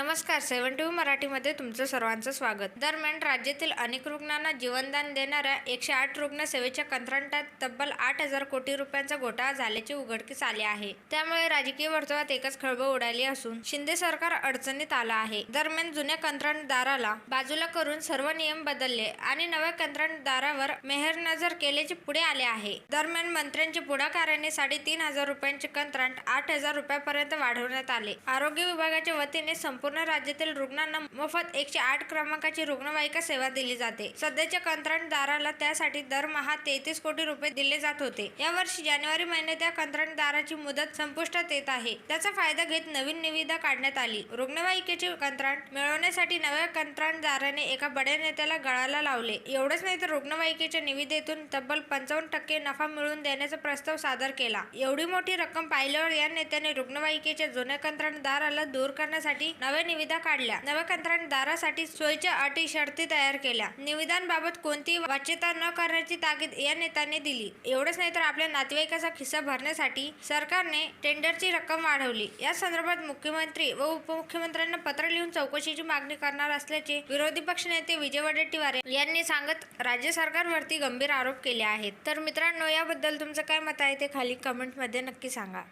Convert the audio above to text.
नमस्कार सेवन टी मराठीमध्ये तुमचं सर्वांचं स्वागत. दरम्यान राज्यातील अनेक रुग्णांना जीवनदान देणाऱ्या एकशे आठ रुग्ण सेवेच्या कंत्राटात तब्बल आठ हजार कोटी रुपयांचा घोटाळा झाल्याचे उघडकीस आले आहे. त्यामुळे राजकीय वर्तुळात एकच खळबळ उडाली असून शिंदे सरकार अडचणीत आलं आहे. दरम्यान जुन्या कंत्राटदाराला बाजूला करून सर्व नियम बदलले आणि नव्या कंत्राटदारावर मेहर नजर केल्याचे पुढे आले आहे. दरम्यान मंत्र्यांच्या पुढाकाराने साडेतीन हजार रुपयांचे कंत्राट आठ हजार रुपयापर्यंत वाढवण्यात आले. आरोग्य विभागाच्या वतीने संपूर्ण राज्यातील रुग्णांना मोफत एकशे आठ क्रमांकाची रुग्णवाहिका सेवा दिली जाते. सध्याच्या कंत्राटदाराला त्यासाठी दरमहा तेहतीस कोटी रुपये दिले जात होते. यावर्षी जानेवारी महिन्यात या कंत्राटदाराची मुदत संपुष्टात येत आहे. त्याचा फायदा घेत नवीन निविदा काढण्यात आली. रुग्णवाहिकेचे कंत्राट मिळवण्यासाठी नव्या कंत्राटदाराने एका बड्या नेत्याला गळाला लावले. एवढंच नाही तर रुग्णवाहिकेच्या निविदेतून तब्बल पंचावन्न टक्के नफा मिळवून देण्याचा प्रस्ताव सादर केला. एवढी मोठी रक्कम पाहिल्यावर या नेत्याने रुग्णवाहिकेच्या जुन्या कंत्राटदाराला दूर करण्यासाठी नव्या निविदा काढल्या. नव्या कंत्राटदारासाठी सोयीच्या अटी शर्ती तयार केल्या. निविदांबाबत कोणतीही वाच्यता न करण्याची ताकीद या नेत्याने दिली. एवढंच नाही तर आपल्या नातेवाईकाचा खिस्सा भरण्यासाठी सरकारने टेंडरची रक्कम वाढवली. या संदर्भात मुख्यमंत्री व उपमुख्यमंत्र्यांना पत्र लिहून चौकशीची मागणी करणार असल्याचे विरोधी पक्षनेते विजय वडेट्टीवार यांनी सांगत राज्य सरकारवरती गंभीर आरोप केले आहेत. तर मित्रांनो याबद्दल तुमचं काय मत आहे ते खाली कमेंटमध्ये नक्की सांगा.